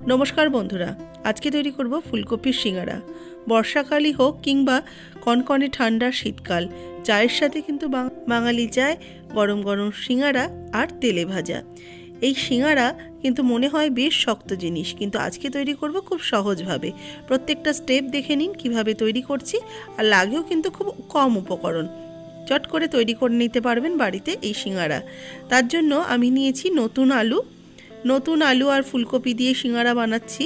নমস্কার বন্ধুরা, আজকে তৈরি করব ফুলকপির সিঙ্গারা। বর্ষাকালই হোক কিংবা কনকনে ঠান্ডা শীতকাল, চায়ের সাথে কিন্তু বাঙালি চায় গরম গরম সিঙ্গারা আর তেলে ভাজা। এই সিঙ্গারা কিন্তু মনে হয় বেশ শক্ত জিনিস, কিন্তু আজকে তৈরি করব খুব সহজভাবে। প্রত্যেকটা স্টেপ দেখে নিন কীভাবে তৈরি করছি, আর লাগেও কিন্তু খুব কম উপকরণ। চট করে তৈরি করে নিতে পারবেন বাড়িতে এই সিঙ্গারা। তার জন্য আমি নিয়েছি নতুন আলু নতুন আলু আর ফুলকপি দিয়ে সিঙ্গারা বানাচ্ছি।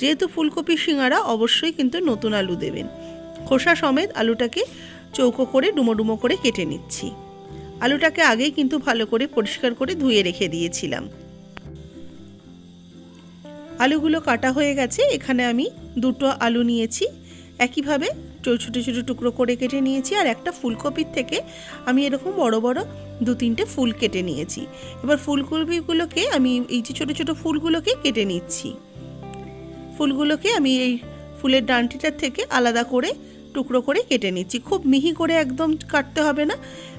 যেহেতু ফুলকপি সিঙ্গারা অবশ্যই কিন্তু নতুন আলু দেবেন। খোসা সমেত আলুটাকে চৌকো করে ডুমো ডুমো করে কেটে নিচ্ছি। আলুটাকে আগেই কিন্তু ভালো করে পরিষ্কার করে ধুয়ে রেখে দিয়েছিলাম। আলুগুলো কাটা হয়ে গেছে। এখানে আমি দুটো আলু নিয়েছি। একইভাবে ছোটো ছোটো টুকরো করে কেটে নিয়েছি। আর একটা ফুলকপির থেকে আমি এরকম বড় বড় দু তিনটে ফুল কেটে নিয়েছি। এবার ফুলকপিগুলোকে আমি এই যে ছোটো ছোটো ফুলগুলোকে কেটে নিচ্ছি। ফুলগুলোকে আমি এই ফুলের ডান্টিটার থেকে আলাদা করে টুকরো করে কেটে নিচ্ছি। খুব মিহি করে একদম কাটতে হবে না।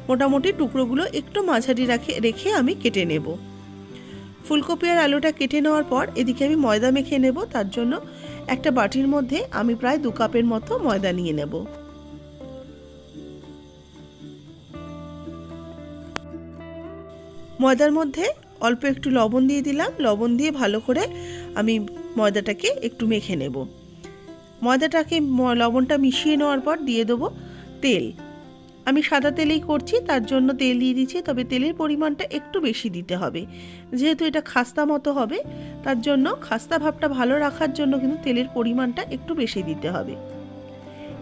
মোটামুটি টুকরোগুলো একটু মাঝারি রাখে, রেখে আমি কেটে নেব। ফুলকপি আর আলুটা কেটে নেওয়ার পর এদিকে আমি ময়দা মেখে নেব। তার জন্য একটা বাটির মধ্যে আমি প্রায় দু কাপের মতো ময়দা নিয়ে নেব। ময়দার মধ্যে অল্প একটু লবণ দিয়ে দিলাম। লবণ দিয়ে ভালো করে আমি ময়দাটাকে একটু মেখে নেব। ময়দাটাকে লবণটা মিশিয়ে নেওয়ার পর দিয়ে দেবো তেল। আমি সাদা তেলেই করছি, তার জন্য তেল দিয়ে দিচ্ছি, তবে তেলের পরিমাণটা একটু বেশি দিতে হবে। যেহেতু এটা খাস্তা মতো হবে, তার জন্য খাস্তা ভাবটা ভালো রাখার জন্য কিন্তু তেলের পরিমাণটা একটু বেশি দিতে হবে।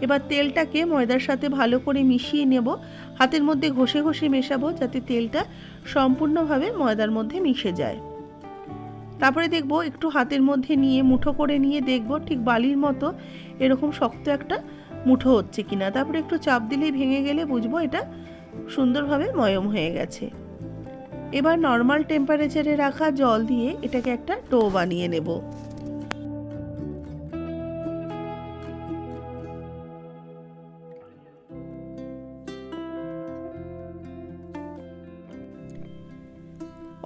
এবার তেলটাকে ময়দার সাথে ভালো করে মিশিয়ে নেব। হাতের মধ্যে ঘষে ঘষে মেশাবো যাতে তেলটা সম্পূর্ণভাবে ময়দার মধ্যে মিশে যায়। তারপরে দেখব একটু হাতের মধ্যে নিয়ে মুঠো করে নিয়ে দেখব ঠিক বালির মতো এরকম শক্ত একটা মুঠো হচ্ছে কিনা। তারপরে একটু চাপ দিলেই ভেঙে গেলে বুঝব এটা সুন্দরভাবে ময়ম হয়ে গেছে। এবার নর্মাল টেম্পারেচারে রাখা জল দিয়ে এটাকে একটা ডো বানিয়ে নেব।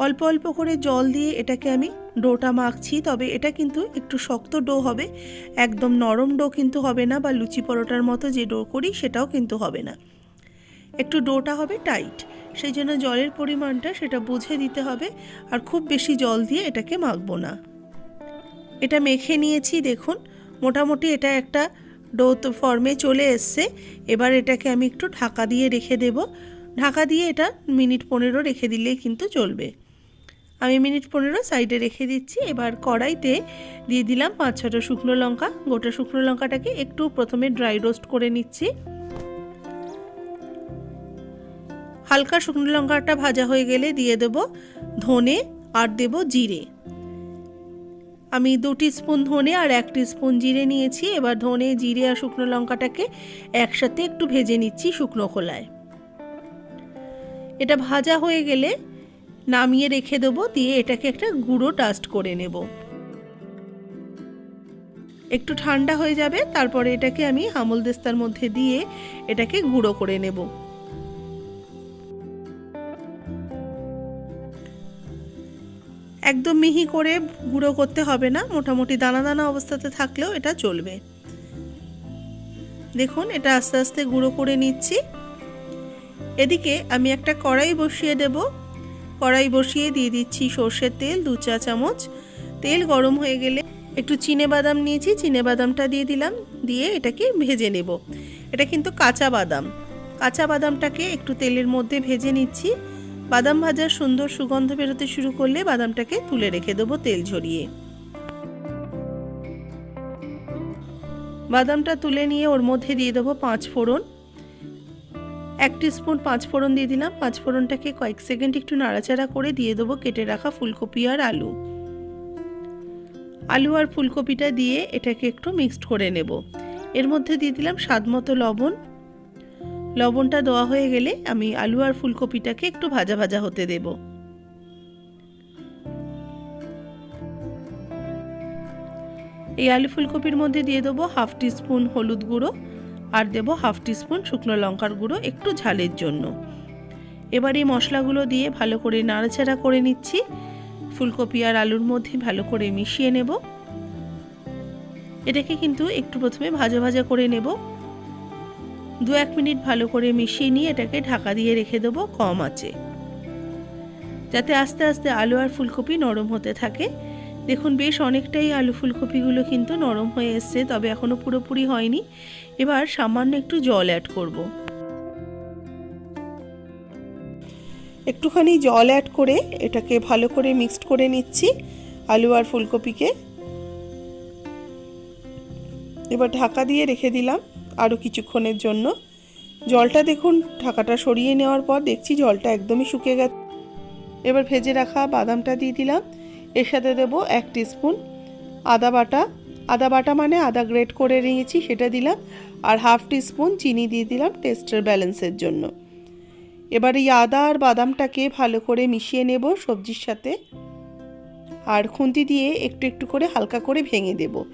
অল্প অল্প করে জল দিয়ে এটাকে আমি ডোটা মাখছি, তবে এটা কিন্তু একটু শক্ত ডো হবে। একদম নরম ডো কিন্তু হবে না, বা লুচি পরোটার মতো যে ডো করি সেটাও কিন্তু হবে না। একটু ডোটা হবে টাইট, সেই জন্য জলের পরিমাণটা সেটা বুঝে দিতে হবে, আর খুব বেশি জল দিয়ে এটাকে মাখবো না। এটা মেখে নিয়েছি, দেখুন, মোটামুটি এটা একটা ডো ফর্মে চলে এসছে। এবার এটাকে আমি একটু ঢাকা দিয়ে রেখে দেব। ঢাকা দিয়ে এটা মিনিট পনেরো রেখে দিলেই কিন্তু চলবে। আমি মিনিট পনেরো সাইডে রেখে দিচ্ছি। এবার কড়াইতে দিয়ে দিলাম পাঁচ ছটা শুকনো লঙ্কা। গোটা শুকনো লঙ্কাটাকে একটু প্রথমে ড্রাই রোস্ট করে নিচ্ছি। হালকা শুকনো লঙ্কাটা ভাজা হয়ে গেলে দিয়ে দেব ধনে আর দেব জিরে। আমি দু স্পুন ধনে আর এক স্পুন জিরে নিয়েছি। এবার ধনে, জিরে আর শুকনো লঙ্কাটাকে একসাথে একটু ভেজে নিচ্ছি শুকনো খোলায়। এটা ভাজা হয়ে গেলে নামিয়ে রেখে দেবো, দিয়ে এটাকে একটা গুঁড়ো ডাস্ট করে নেব। একটু ঠান্ডা হয়ে যাবে, তারপরে এটাকে আমি হামল দেস্তার মধ্যে দিয়ে এটাকে গুঁড়ো করে নেব। একদম মিহি করে গুঁড়ো করতে হবে না, মোটামুটি দানা দানা অবস্থাতে থাকলেও এটা চলবে। দেখুন, এটা আস্তে আস্তে গুঁড়ো করে নিচ্ছি। এদিকে আমি একটা কড়াই বসিয়ে দেব। কড়াই বসিয়ে দিয়ে দিচ্ছি সর্ষের তেল, দু চা চামচ। তেল গরম হয়ে গেলে একটু চিনে বাদাম নিয়েছি, চিনে বাদামটা দিয়ে দিলাম, দিয়ে এটাকে ভেজে নেব। এটা কিন্তু কাঁচা বাদাম। কাঁচা বাদামটাকে একটু তেলের মধ্যে ভেজে নিচ্ছি। বাদাম ভাজার সুন্দর সুগন্ধ বেরোতে শুরু করলে বাদামটাকে তুলে রেখে দেবো তেল ঝরিয়ে। বাদামটা তুলে নিয়ে ওর মধ্যে দিয়ে দেবো পাঁচ ফোড়ন। এক স্পুন পাঁচ ফোড়ন দিয়ে দিলাম। পাঁচ ফোড়নটাকে কয়েক সেকেন্ড একটু নাড়াচাড়া করে দিয়ে দেবো কেটে রাখা ফুলকপি আর আলু। আলু আর ফুলকপিটা দিয়ে এটাকে একটু মিক্সড করে নেব। এর মধ্যে দিয়ে দিলাম স্বাদ মতো লবণ। লবণটা দেওয়া হয়ে গেলে আমি আলু আর ফুলকপিটাকে একটু ভাজা ভাজা হতে দেব। এই আলু ফুলকপির মধ্যে দিয়ে দেবো হাফ স্পুন হলুদ গুঁড়ো আর দেব হাফ স্পুন শুকনো লঙ্কার গুঁড়ো একটু ঝালের জন্য। এবার এই মশলাগুলো দিয়ে ভালো করে নাড়াচাড়া করে নিচ্ছি। ফুলকপি আর আলুর মধ্যে ভালো করে মিশিয়ে নেব। এটাকে কিন্তু একটু প্রথমে ভাজা ভাজা করে নেব। দু এক মিনিট ভালো করে মিশিয়ে নিয়ে এটাকে ঢাকা দিয়ে রেখে দেবো কম আছে যাতে আস্তে আস্তে আলু আর ফুলকপি নরম হতে থাকে। দেখুন, বেশ অনেকটাই আলু ফুলকপিগুলো কিন্তু নরম হয়ে এসছে, তবে এখনও পুরোপুরি হয়নি। এবার সামান্য একটু জল অ্যাড করব। একটুখানি জল অ্যাড করে এটাকে ভালো করে মিক্সড করে নিচ্ছি আলু আর ফুলকপিকে। এবার ঢাকা দিয়ে রেখে দিলাম আরও কিছুক্ষণের জন্য। জলটা দেখুন, ঢাকাটা সরিয়ে নেওয়ার পর দেখছি জলটা একদমই শুকিয়ে গেছে। এবার ভেজে রাখা বাদামটা দিয়ে দিলাম। এর সাথে দেবো এক স্পুন আদা বাটা। আদা বাটা মানে আদা গ্রেট করে নিয়েছি সেটা দিলাম। আর হাফ স্পুন চিনি দিয়ে দিলাম টেস্টের ব্যালেন্সের জন্য। এবার এই আদা আর বাদামটাকে ভালো করে মিশিয়ে নেব সবজির সাথে। আর খুন্তি দিয়ে একটু একটু করে হালকা করে ভেঙে দেব।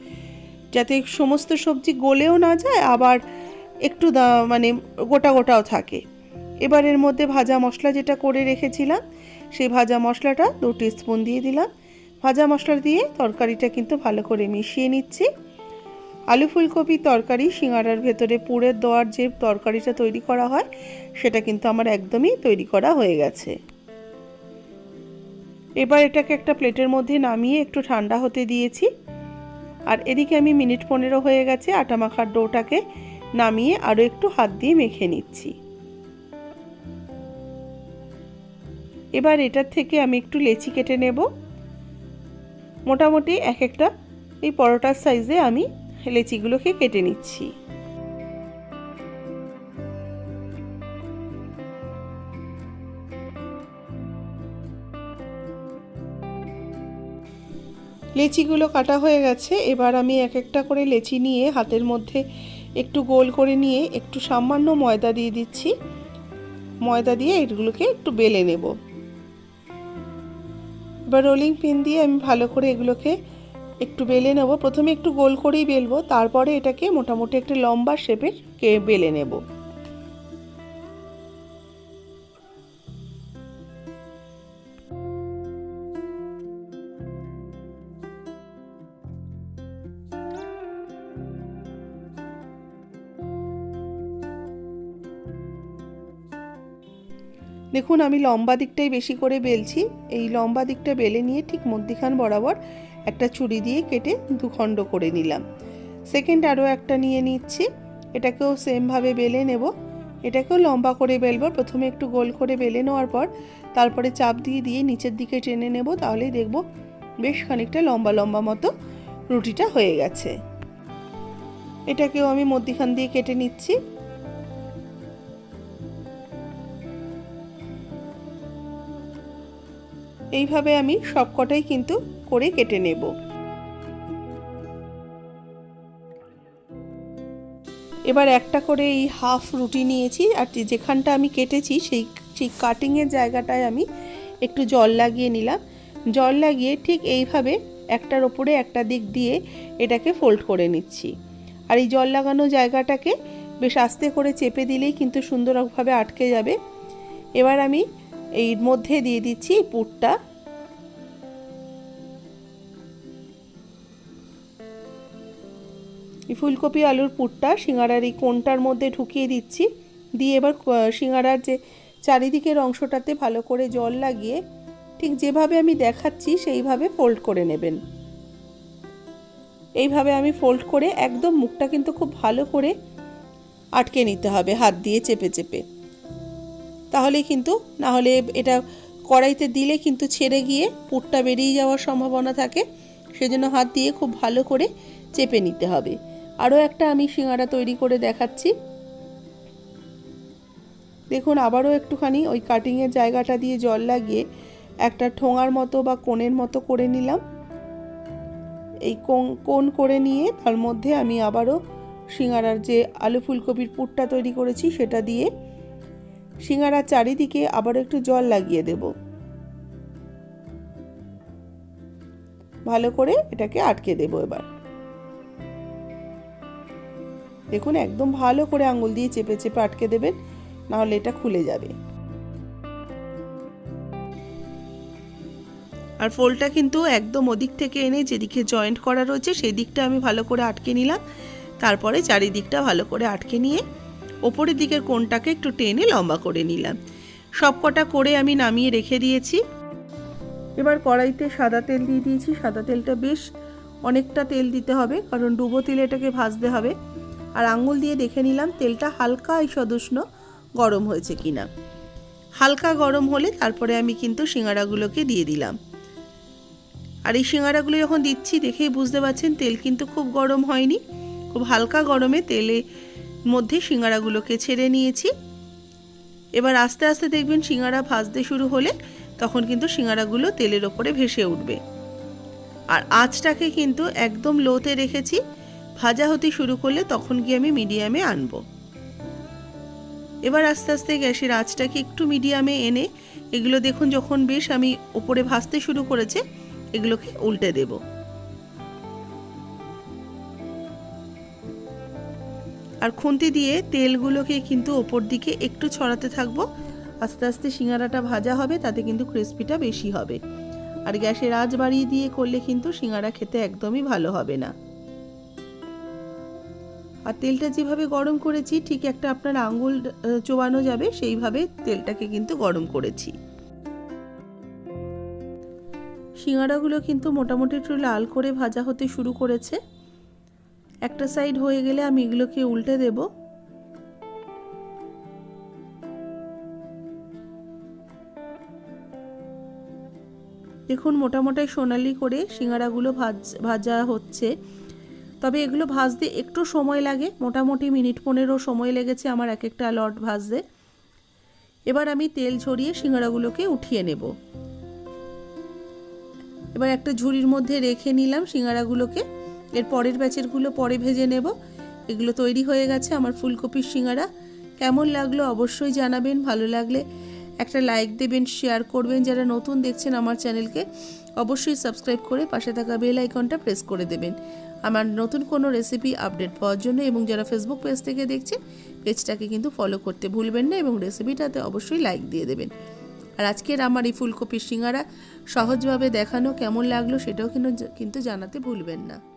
যাতে সমস্ত সবজি গলেও না যায়, আবার একটু মানে গোটা গোটাও থাকে। এবার এর মধ্যে ভাজা মশলা যেটা করে রেখেছিলাম, সেই ভাজা মশলাটা দু স্পুন দিয়ে দিলাম। ভাজা মশলা দিয়ে তরকারিটা কিন্তু ভালো করে মিশিয়ে নিচ্ছি। আলু ফুলকপি তরকারি, সিঙ্গারার ভেতরে পুরের দেওয়ার যে তরকারিটা তৈরি করা হয়, সেটা কিন্তু আমার একদমই তৈরি করা হয়ে গেছে। এবার এটাকে একটা প্লেটের মধ্যে নামিয়ে একটু ঠান্ডা হতে দিয়েছি। আর এদিকে আমি মিনিট পনেরো হয়ে গেছে, আটা মাখার ডোটাকে নামিয়ে আরও একটু হাত দিয়ে মেখে নিচ্ছি। এবার এটার থেকে আমি একটু লেচি কেটে নেব। মোটামুটি এক একটা এই পরোটার সাইজে আমি লেচিগুলোকে কেটে নিচ্ছি। লেচিগুলো কাটা হয়ে গেছে, এবার আমি এক একটা করে লেচি নিয়ে হাতের মধ্যে একটু গোল করে নিয়ে একটু সামান্য ময়দা দিয়ে দিচ্ছি। ময়দা দিয়ে এগুলোকে একটু বেলে নেব। এবার রোলিং পিন দিয়ে আমি ভালো করে এগুলোকে একটু বেলে নেব। প্রথমে একটু গোল করেই বেলবো, তারপরে এটাকে মোটামুটি একটা লম্বা শেপের বেলে নেব। দেখুন, আমি লম্বা দিকটাই বেশি করে বেলছি। এই লম্বা দিকটা বেলে নিয়ে ঠিক মধ্যিখান বরাবর একটা ছুরি দিয়ে কেটে দুখণ্ড করে নিলাম। সেকেন্ড আরও একটা নিয়ে নিচ্ছি। এটাকেও সেমভাবে বেলে নেব। এটাকেও লম্বা করে বেলবো। প্রথমে একটু গোল করে বেলে নেওয়ার পর তারপরে চাপ দিয়ে দিয়ে নিচের দিকে টেনে নেব। তাহলেই দেখব বেশ খানিকটা লম্বা লম্বা মতো রুটিটা হয়ে গেছে। এটাকেও আমি মধ্যিখান দিয়ে কেটে নিচ্ছি। এইভাবে আমি সবকটাই কিন্তু করে কেটে নেব। এবার একটা করে এই হাফ রুটি নিয়েছি, আর যেখানটা আমি কেটেছি সেই সেই কাটিংয়ের জায়গাটায় আমি একটু জল লাগিয়ে নিলাম। জল লাগিয়ে ঠিক এইভাবে একটার ওপরে একটা দিক দিয়ে এটাকে ফোল্ড করে নিচ্ছি। আর এই জল লাগানো জায়গাটাকে বেশ আস্তে করে চেপে দিলেই কিন্তু সুন্দরভাবে আটকে যাবে। এবার আমি এর মধ্যে দিয়ে দিচ্ছি পুরটা। ফুলকপি আলুর পুরটা সিঙ্গারার এই কোনটার মধ্যে ঢুকিয়ে দিচ্ছি। দিয়ে এবার সিঙ্গারার যে চারিদিকের অংশটাতে ভালো করে জল লাগিয়ে ঠিক যেভাবে আমি দেখাচ্ছি সেইভাবে ফোল্ড করে নেবেন। এইভাবে আমি ফোল্ড করে একদম মুখটা কিন্তু খুব ভালো করে আটকে নিতে হবে, হাত দিয়ে চেপে চেপে। তাহলে কিন্তু না হলে এটা কড়াইতে দিলে কিন্তু ছেড়ে গিয়ে পুরটা বেরিয়ে যাওয়ার সম্ভাবনা থাকে। সেজন্য হাত দিয়ে খুব ভালো করে চেপে নিতে হবে। আরও একটা আমি সিঙ্গারা তৈরি করে দেখাচ্ছি। দেখুন, আবারও একটুখানি ওই কাটিংয়ের জায়গাটা দিয়ে জল লাগিয়ে একটা ঠোঙার মতো বা কোণের মতো করে নিলাম। এই কোণ করে নিয়ে তার মধ্যে আমি আবারও সিঙ্গারার যে আলু ফুলকপির পুরটা তৈরি করেছি, সেটা দিয়ে সিঙ্গারার চারিদিকে আবার একটু জল লাগিয়ে দেব। ভালো করে এটাকে আটকে দেব এবার। দেখুন, একদম ভালো করে আঙুল দিয়ে চেপে চেপে আটকে দেবেন, নাহলে এটা খুলে যাবে। আর ফোলটা কিন্তু একদম ওদিক থেকে এনে যেদিকে জয়েন্ট করা রয়েছে সেই দিকটা আমি ভালো করে আটকে নিলাম। তারপরে চারিদিকটা ভালো করে আটকে নিয়ে ওপরের দিকের কোণটাকে একটু টেনে লম্বা করে নিলাম। সব কটা করে আমি নামিয়ে রেখে দিয়েছি। এবার কড়াইতে সাদা তেল দিয়ে দিয়েছি। সাদা তেলটা বেশ অনেকটা তেল দিতে হবে, কারণ ডুবো তেলে এটাকে ভাজতে হবে। আর আঙুল দিয়ে দেখে নিলাম তেলটা হালকা সদুষ্ণ গরম হয়েছে কিনা। হালকা গরম হলে তারপরে আমি কিন্তু সিঙ্গারাগুলোকে দিয়ে দিলাম। আর এই সিঙ্গারাগুলো যখন দিচ্ছি, দেখেই বুঝতে পারছেন তেল কিন্তু খুব গরম হয়নি। খুব হালকা গরমে তেলে মধ্যে সিঙ্গারাগুলোকে ছেড়ে নিয়েছি। এবার আস্তে আস্তে দেখবেন সিঙ্গারা ভাজতে শুরু হলে তখন কিন্তু সিঙ্গারাগুলো তেলের ওপরে ভেসে উঠবে। আর আঁচটাকে কিন্তু একদম লোতে রেখেছি। ভাজা হতে শুরু করলে তখন গিয়ে আমি মিডিয়ামে আনব। এবার আস্তে আস্তে গ্যাসের আঁচটাকে একটু মিডিয়ামে এনে এগুলো দেখুন যখন বেশ আমি ওপরে ভাজতে শুরু করেছে, এগুলোকে উল্টে দেব। আর খুন্তি দিয়ে তেলগুলোকে কিন্তু ওপর দিকে একটু ছড়াতে থাকব। আস্তে আস্তে সিঙ্গারাটা ভাজা হবে তাতে কিন্তু ক্রিস্পিটা বেশি হবে। আর গ্যাসের আঁচ বাড়িয়ে দিয়ে করলে কিন্তু সিঙ্গারা খেতে একদমই ভালো হবে না। আর তেলটা যেভাবে গরম করেছি ঠিক একটা আপনার আঙ্গুল আহ, চোবানো যাবে সেইভাবে তেলটাকে কিন্তু গরম করেছি। সিঙ্গারাগুলো কিন্তু মোটামুটি একটু লাল করে ভাজা হতে শুরু করেছে। একটা সাইড হয়ে গেলে আমি এগুলোকে উল্টে দেব। দেখুন মোটামোটা সোনালি করে সিঙ্গারাগুলো ভাজ, ভাজা হচ্ছে। তবে এগুলো ভাজতে একটু সময় লাগে, মোটামুটি মিনিট পনেরো সময় লেগেছে আমার এক একটা লট ভাজতে। এবার আমি তেল ঝরিয়ে সিঙ্গারাগুলোকে উঠিয়ে নেব। এবার একটা ঝুড়ির মধ্যে রেখে নিলাম সিঙ্গারাগুলোকে। এর পরের ব্যাচেরগুলো পরে ভেজে নেব। এগুলো তৈরি হয়ে গেছে আমার ফুলকপির সিঙ্গারা। কেমন লাগল অবশ্যই জানাবেন, ভালো লাগলে একটা লাইক দেবেন, শেয়ার করবেন। যারা নতুন দেখছেন আমার চ্যানেলকে, অবশ্যই সাবস্ক্রাইব করে পাশে থাকা বেল আইকনটা প্রেস করে দেবেন। আমার নতুন কোনো রেসিপি আপডেট পাওয়ার জন্য এবং যারা ফেসবুক পেজ থেকে দেখছেন, পেজটাকে কিন্তু ফলো করতে ভুলবেন না এবং রেসিপিটাতে অবশ্যই লাইক দিয়ে দেবেন। আর আজকের আমার এই ফুলকপির সিঙ্গারা সহজভাবে দেখানো কেমন লাগল সেটাও কিন্তু কিন্তু জানাতে ভুলবেন না।